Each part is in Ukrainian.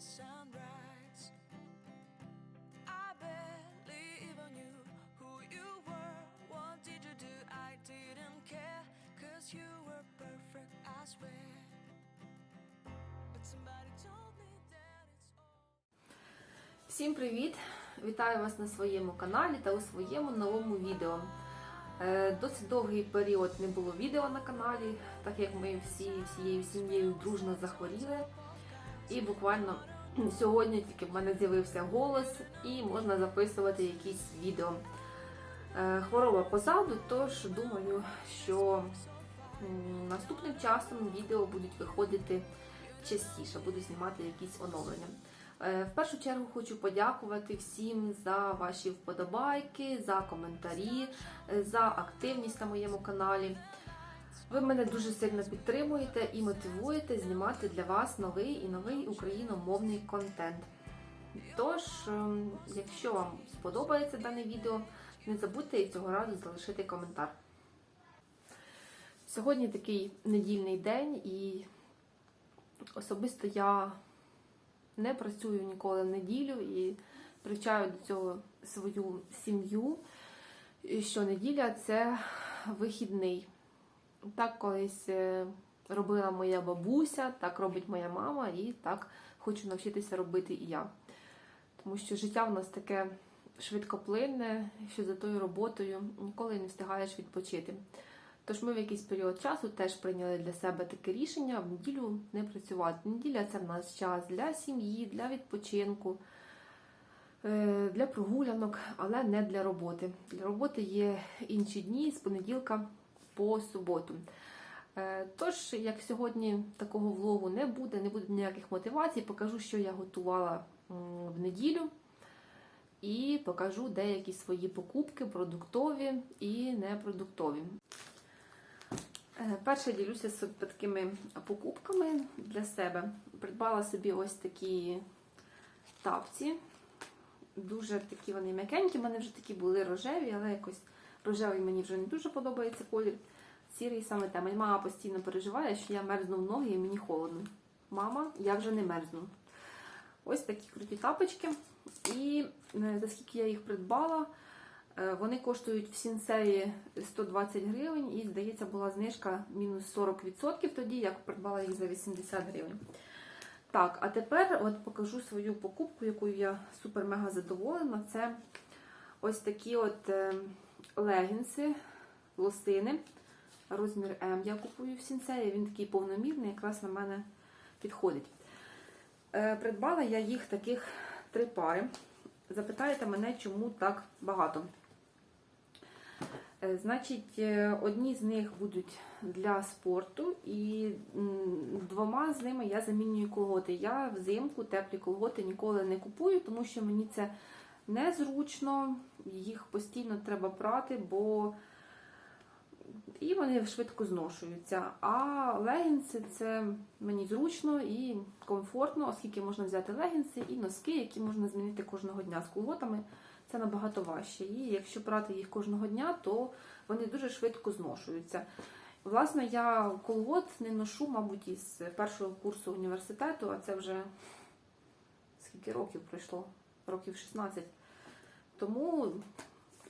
sunrise. I believe in you, who you were. What did you do? I didn't care, cause you were perfect, I swear. But somebody told me that it's all. Всім привіт! Вітаю вас на своєму каналі та у своєму новому відео. Е, Досить довгий період не було відео на каналі, так як ми всі всією сім'єю дружно захворіли. І буквально сьогодні тільки в мене з'явився голос і можна записувати якісь відео. Е, Хвороба позаду, тож думаю, що наступним часом відео будуть виходити частіше, буду знімати якісь оновлення. Е, В першу чергу хочу подякувати всім за ваші вподобайки, за коментарі, е, за активність на моєму каналі. Ви мене дуже сильно підтримуєте і мотивуєте знімати для вас новий і новий україномовний контент. Тож, ем, якщо вам сподобається дане відео, не забудьте і цього разу залишити коментар. Сьогодні такий недільний день, і особисто я не працюю ніколи в неділю і привчаю до цього свою сім'ю. Що неділя це вихідний. Так колись е, робила моя бабуся, так робить моя мама, і так хочу навчитися робити і я. Тому що життя в нас таке швидкоплинне, що за тою роботою ніколи не встигаєш відпочити. Тож ми в якийсь період часу теж прийняли для себе таке рішення в неділю не працювати. Неділя це в нас час для сім'ї, для відпочинку, е, для прогулянок, але не для роботи. Для роботи є інші дні з понеділка по суботу. Е, Тож, як сьогодні такого влогу не буде, не буде ніяких мотивацій, покажу, що я готувала в неділю. І покажу деякі свої покупки, продуктові і непродуктові. Е, Перше ділюся з такими покупками для себе. Придбала собі ось такі тапці. Дуже такі вони м'якенькі, в мене вже такі були рожеві, але якось рожевий мені вже не дуже подобається колір. Сірий саме те. Моя мама постійно переживає, що я мерзну в ноги і мені холодно. Мама, я вже не мерзну. Ось такі круті тапочки. І е, за скільки я їх придбала, Е, Вони коштують в сінсеї 120 гривень і, здається, була знижка мінус 40% тоді, як придбала їх за 80 гривень. Так, а тепер от покажу свою покупку, якою я супер-мега задоволена. Це ось такі от е, легінси, лосини. Розмір М я купую в сінсеї. Він такий повномірний, якраз на мене підходить. Е, Придбала я їх таких три пари. Запитаєте мене, чому так багато? Е, Значить, е, одні з них будуть для спорту, і двома з ними я замінюю колготи. Я взимку теплі колготи ніколи не купую, тому що мені це незручно, їх постійно треба прати, бо і вони швидко зношуються. А легінси це мені зручно і комфортно, оскільки можна взяти легінси і носки, які можна змінити кожного дня з колготами. Це набагато важче. І якщо брати їх кожного дня, то вони дуже швидко зношуються. Власне, я колгот не ношу, мабуть, із першого курсу університету, а це вже скільки років пройшло? Років 16. Тому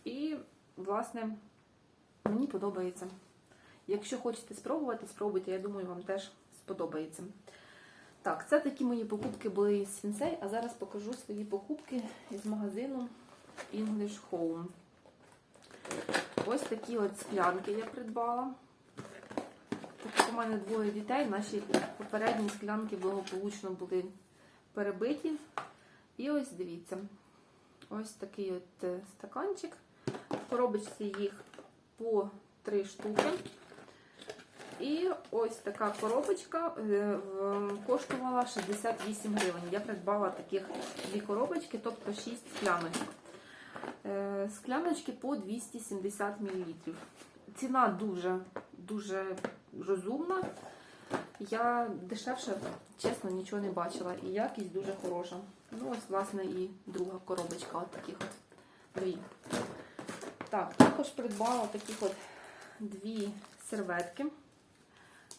і, власне, мені подобається. Якщо хочете спробувати, спробуйте, я думаю, вам теж сподобається. Так, це такі мої покупки були із Сінсей, а зараз покажу свої покупки із магазину English Home. Ось такі от склянки я придбала. Так у мене двоє дітей, наші попередні склянки благополучно були перебиті. І ось дивіться, ось такий от е, стаканчик. В коробочці їх по три штуки. І ось така коробочка е, коштувала 68 гривень. Я придбала таких дві коробочки, тобто 6 скляночок. Е, Скляночки по 270 мл. Ціна дуже, дуже розумна. Я дешевше, чесно, нічого не бачила. І якість дуже хороша. Ну, ось, власне, і друга коробочка, от таких от дві. Так, також придбала таких от дві серветки.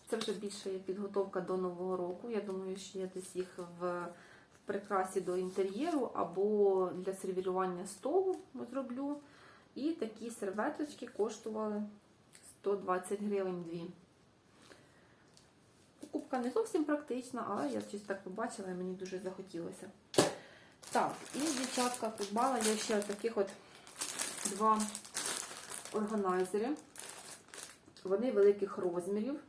Це вже більше є підготовка до Нового року. Я думаю, що я десь їх в, прикрасі до інтер'єру або для сервірування столу зроблю. І такі серветочки коштували 120 гривень дві. Покупка не зовсім практична, але я щось так побачила і мені дуже захотілося. Так, і дівчатка придбала я ще таких от два органайзери. Вони великих розмірів.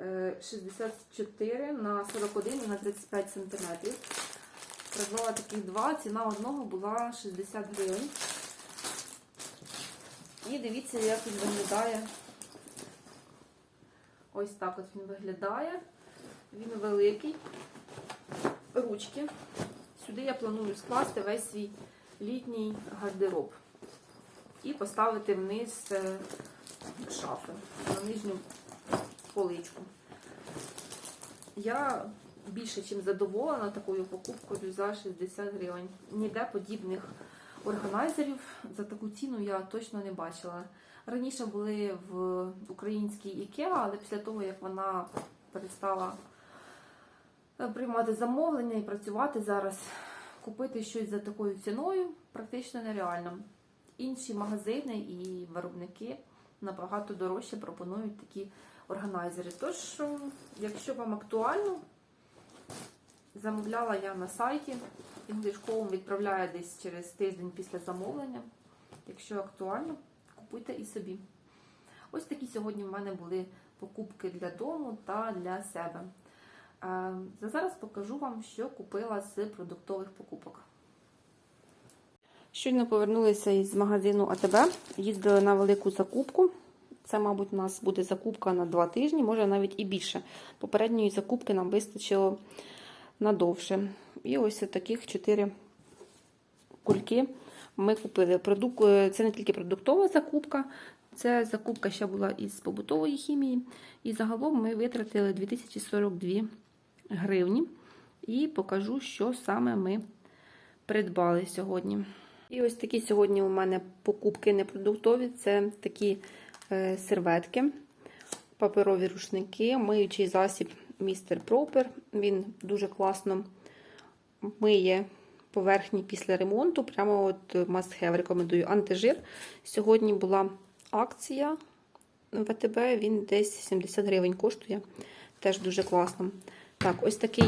е, 64 на 41 і на 35 см. Придбала таких два, ціна одного була 60 гривень. І дивіться, як він виглядає. Ось так от він виглядає. Він великий. Ручки. Сюди я планую скласти весь свій літній гардероб. І поставити вниз е, шафи на нижню поличку. Я більше ніж задоволена такою покупкою за 60 гривень. Ніде подібних органайзерів за таку ціну я точно не бачила. Раніше були в українській IKEA, але після того, як вона перестала приймати замовлення і працювати зараз, купити щось за такою ціною практично нереально. Інші магазини і виробники набагато дорожче пропонують такі органайзери. Тож, е, якщо вам актуально, замовляла я на сайті. Home відправляє десь через тиждень після замовлення. Якщо актуально, купуйте і собі. Ось такі сьогодні в мене були покупки для дому та для себе. Е, Зараз покажу вам, що купила з продуктових покупок. Щойно повернулися із магазину АТБ, їздили на велику закупку. Це, мабуть, у нас буде закупка на два тижні, може навіть і більше. Попередньої закупки нам вистачило надовше. І ось таких чотири кульки ми купили. Продук... Це не тільки продуктова закупка, це закупка ще була із побутової хімії. І загалом ми витратили 2042 гривні. І покажу, що саме ми придбали сьогодні. І ось такі сьогодні у мене покупки непродуктові. Це такі е, серветки, паперові рушники, миючий засіб Містер Пропер. Він дуже класно миє поверхні після ремонту. Прямо от must have, рекомендую антижир. Сьогодні була акція ВТБ, він десь 70 гривень коштує. Теж дуже класно. Так, ось такий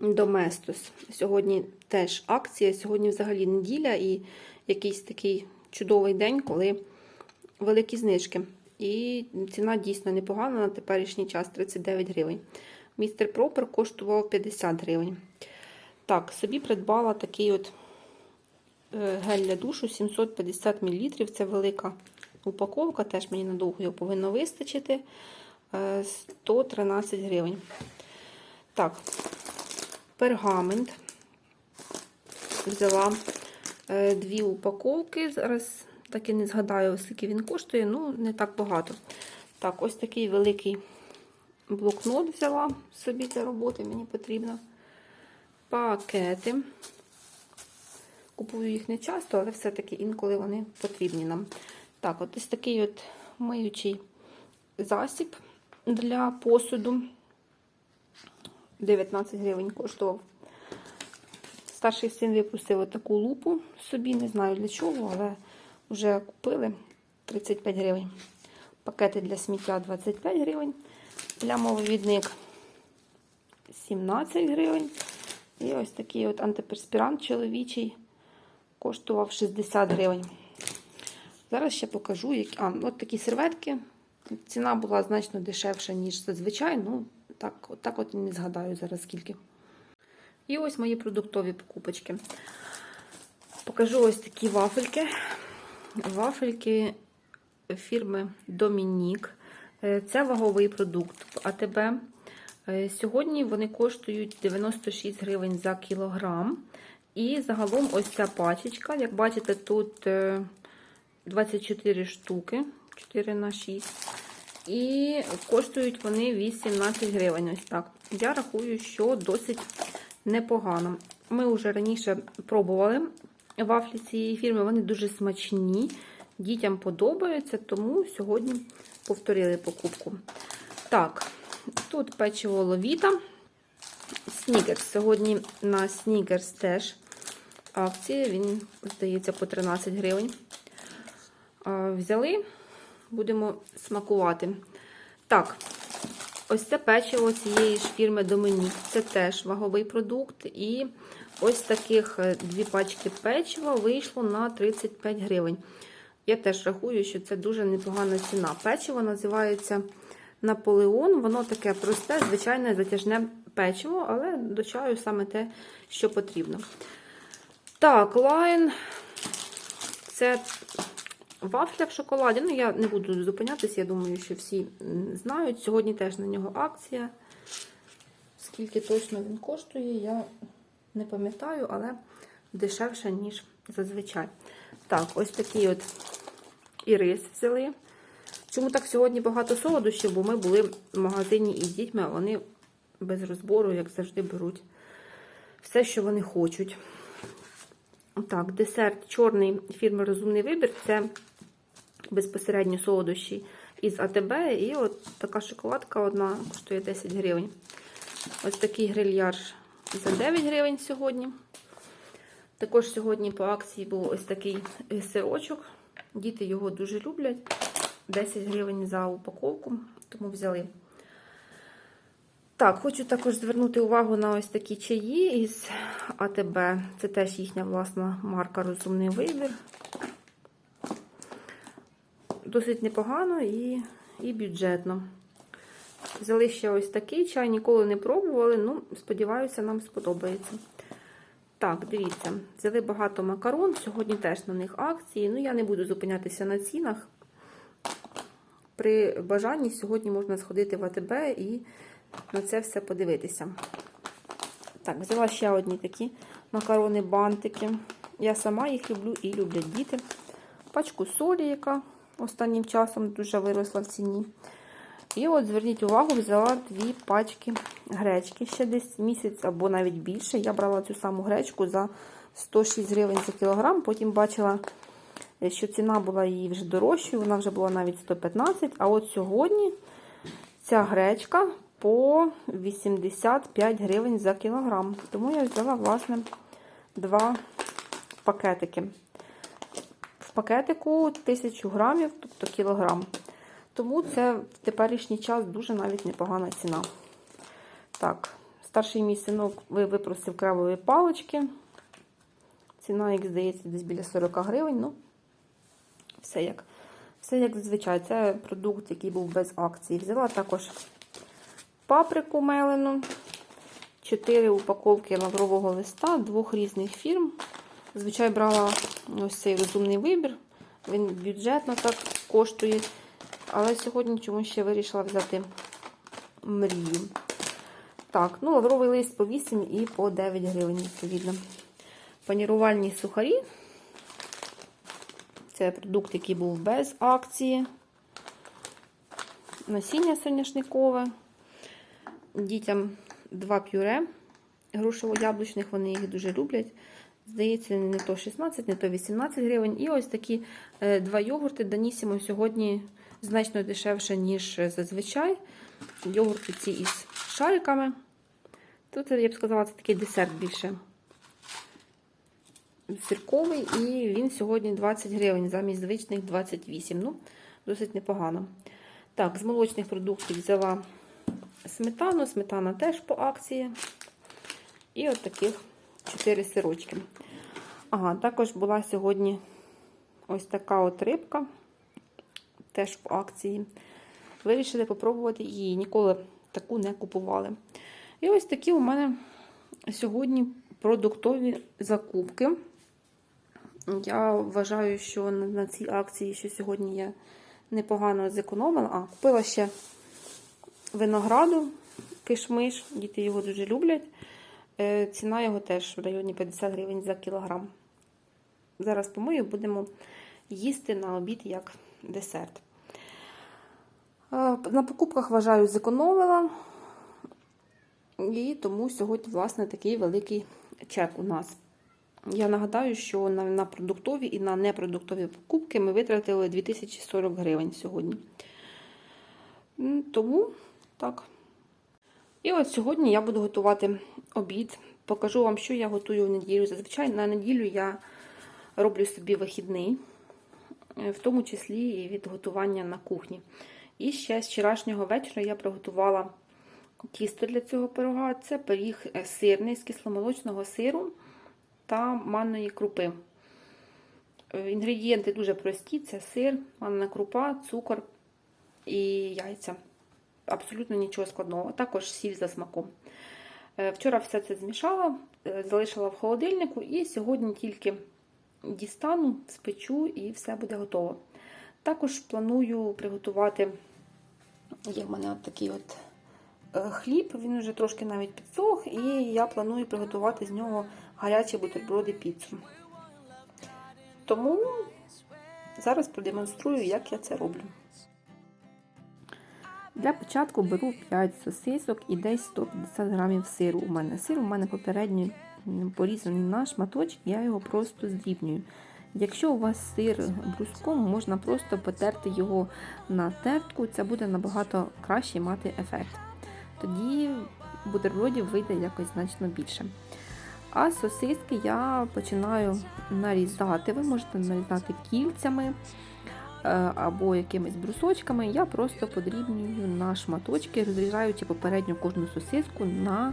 Доместос. Сьогодні теж акція. Сьогодні взагалі неділя і якийсь такий чудовий день, коли великі знижки. І ціна дійсно непогана на теперішній час 39 гривень. Містер Пропер коштував 50 гривень. Так, собі придбала такий от е, гель для душу 750 мл. Це велика упаковка, теж мені надовго його повинно вистачити. Е, 113 гривень. Так, пергамент. Взяла е, дві упаковки. Зараз так і не згадаю, скільки він коштує, ну, не так багато. Так, ось такий великий блокнот взяла собі для роботи, мені потрібно. Пакети. Купую їх не часто, але все-таки інколи вони потрібні нам. Так, от ось такий от миючий засіб для посуду. 19 гривень коштував. Старший син випустив таку лупу собі, не знаю для чого, але вже купили 35 гривень. Пакети для сміття 25 гривень. Плямовий 17 гривень. І ось такий от антиперспірант чоловічий коштував 60 гривень. Зараз ще покажу, які. А, от такі серветки. Ціна була значно дешевша, ніж зазвичай. Ну, так, от так от не згадаю зараз скільки. І ось мої продуктові покупочки. Покажу ось такі вафельки. Вафельки фірми Домінік. Це ваговий продукт АТБ. Е, Сьогодні вони коштують 96 гривень за кілограм. І загалом ось ця пачечка. Як бачите, тут е, 24 штуки, 4 на 6. І коштують вони 18 гривень. Ось так. Я рахую, що досить непогано. Ми вже раніше пробували вафлі цієї фірми, вони дуже смачні. Дітям подобаються, тому сьогодні повторили покупку. Так, тут печиво ловіта снікерс. Сьогодні на снікерс теж акція. Він, здається, по 13 гривень. Взяли, будемо смакувати. Так, ось це печиво цієї ж фірми Домінік. Це теж ваговий продукт. І ось таких е, дві пачки печива вийшло на 35 гривень. Я теж рахую, що це дуже непогана ціна. Печиво називається Наполеон. Воно таке просте, звичайне затяжне печиво, але до чаю саме те, що потрібно. Так, лайн. Це вафля в шоколаді. Ну, я не буду зупинятися, я думаю, що всі знають. Сьогодні теж на нього акція. Скільки точно він коштує, я не пам'ятаю, але дешевше, ніж зазвичай. Так, ось такий от і рис взяли. Чому так сьогодні багато солодощів? Бо ми були в магазині із дітьми, а вони без розбору, як завжди, беруть все, що вони хочуть. Так, десерт чорний фірми Розумний вибір це безпосередньо солодощі із АТБ. І от така шоколадка одна коштує 10 гривень. Ось такий грильяж за 9 гривень сьогодні. Також сьогодні по акції був ось такий сирочок. Діти його дуже люблять. 10 гривень за упаковку, тому взяли. Так, хочу також звернути увагу на ось такі чаї із АТБ. Це теж їхня власна марка Розумний вибір. Досить непогано і, і бюджетно. Взяли ще ось такий чай, ніколи не пробували, ну, сподіваюся, нам сподобається. Так, дивіться, взяли багато макарон. Сьогодні теж на них акції. Ну, я не буду зупинятися на цінах. При бажанні сьогодні можна сходити в АТБ і на це все подивитися. Так, взяла ще одні такі макарони-бантики. Я сама їх люблю і люблять діти. Пачку солі, яка останнім часом дуже виросла в ціні. І от зверніть увагу, взяла дві пачки гречки ще десь місяць або навіть більше. Я брала цю саму гречку за 106 гривень за кілограм. Потім бачила, що ціна була її вже дорожчою, вона вже була навіть 115. А от сьогодні ця гречка по 85 гривень за кілограм. Тому я взяла, власне, два пакетики. Пакетику 1000 грамів, тобто кілограм. Тому це в теперішній час дуже навіть непогана ціна. Так, старший мій синок випросив крабові палички. Ціна, як здається, десь біля 40 гривень. Ну, все як все як зазвичай. Це продукт, який був без акції. Взяла також паприку мелену, 4 упаковки лаврового листа двох різних фірм. Зазвичай брала ось цей розумний вибір. Він бюджетно так коштує. Але сьогодні чомусь ще вирішила взяти мрію. Так, ну, лавровий лист по 8 і по 9 гривень, відповідно. Панірувальні сухарі. Це продукт, який був без акції. Насіння соняшникове. Дітям два пюре грушево-яблучних, вони їх дуже люблять. Здається, не то 16, не то 18 гривень. І ось такі е, два йогурти Данісімо сьогодні значно дешевше, ніж зазвичай. Йогурти ці із шариками. Тут, я б сказала, це такий десерт більше сирковий, і він сьогодні 20 гривень, замість звичних 28. Ну, досить непогано. Так, з молочних продуктів взяла сметану. Сметана теж по акції. І от таких 4 сирочки. Ага, також була сьогодні ось така от рибка, теж по акції. Вирішили попробувати її. Ніколи таку не купували. І ось такі у мене сьогодні продуктові закупки. Я вважаю, що на цій акції, що сьогодні я непогано зекономила. А, купила ще винограду, кишмиш, діти його дуже люблять. Е, Ціна його теж в районі 50 гривень за кілограм. Зараз помию, будемо їсти на обід як десерт. Е, На покупках, вважаю, зекономила. І тому сьогодні, власне, такий великий чек у нас. Я нагадаю, що на, на продуктові і на непродуктові покупки ми витратили 2040 гривень сьогодні. Тому так. І от сьогодні я буду готувати обід. Покажу вам, що я готую в неділю. Зазвичай на неділю я роблю собі вихідний, в тому числі і від готування на кухні. І ще з вчорашнього вечора я приготувала тісто для цього пирога. Це пиріг е, сирний з кисломолочного сиру та манної крупи. Е, Інгредієнти дуже прості: це сир, манна крупа, цукор і яйця. Абсолютно нічого складного, також сіль за смаком. Е, Вчора все це змішала, е, залишила в холодильнику, і сьогодні тільки дістану, спечу і все буде готово. Також планую приготувати, є в мене от такий от е, хліб, він вже трошки навіть підсох, і я планую приготувати з нього гарячі бутерброди піцу. Тому зараз продемонструю, як я це роблю. Для початку беру 5 сосисок і десь 150 грамів сиру у мене. Сир у мене попередньо порізаний на шматочки, я його просто здрібнюю. Якщо у вас сир бруском, можна просто потерти його на тертку, це буде набагато краще мати ефект. Тоді бутербродів вийде якось значно більше. А сосиски я починаю нарізати. Ви можете нарізати кільцями або якимись брусочками. Я просто подрібнюю на шматочки, розрізаючи попередньо кожну сосиску на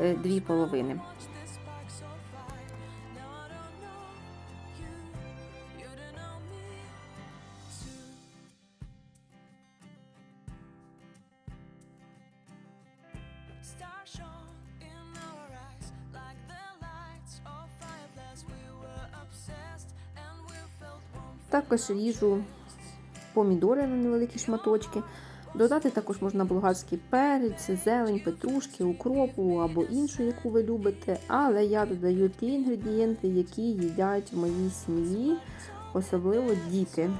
е, дві половини. Також ріжу помідори на невеликі шматочки. Додати також можна болгарський перець, зелень, петрушки, укропу або іншу, яку ви любите. Але я додаю ті інгредієнти, які їдять в моїй сім'ї, особливо діти.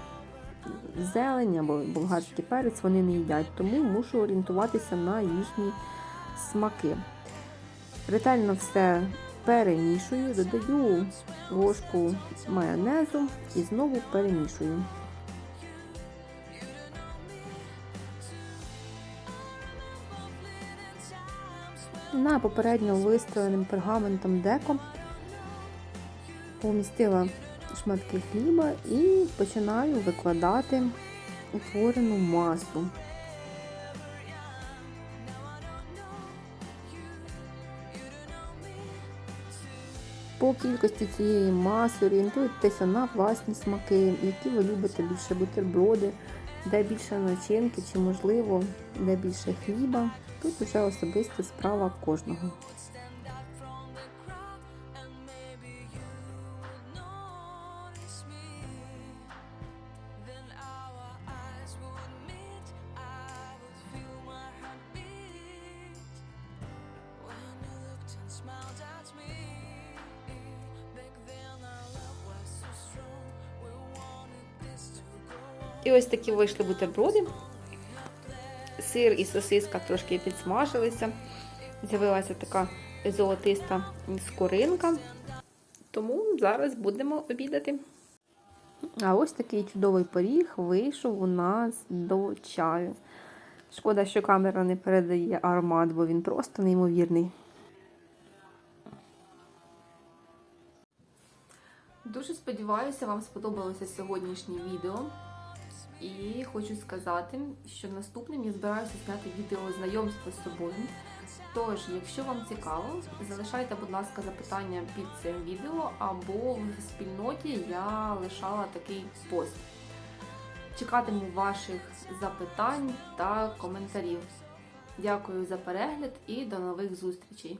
Зелень або болгарський перець вони не їдять, тому мушу орієнтуватися на їхні смаки. Ретельно все перемішую, додаю ложку майонезу і знову перемішую. На попередньо вистеленим пергаментом деко помістила шматки хліба і починаю викладати утворену масу. По кількості цієї маси орієнтуйтеся на власні смаки, які ви любите більше бутерброди, де більше начинки, чи можливо, де більше хліба. Тут вже особиста справа кожного. І ось такі вийшли бутерброди. Сир і сосиска трошки підсмажилися. З'явилася така золотиста скоринка. Тому зараз будемо обідати. А ось такий чудовий пиріг вийшов у нас до чаю. Шкода, що камера не передає аромат, бо він просто неймовірний. Дуже сподіваюся, вам сподобалося сьогоднішнє відео. І хочу сказати, що наступним я збираюся зняти відео знайомства з собою. Тож, якщо вам цікаво, залишайте, будь ласка, запитання під цим відео, або в спільноті я лишала такий пост. Чекатиму ваших запитань та коментарів. Дякую за перегляд і до нових зустрічей!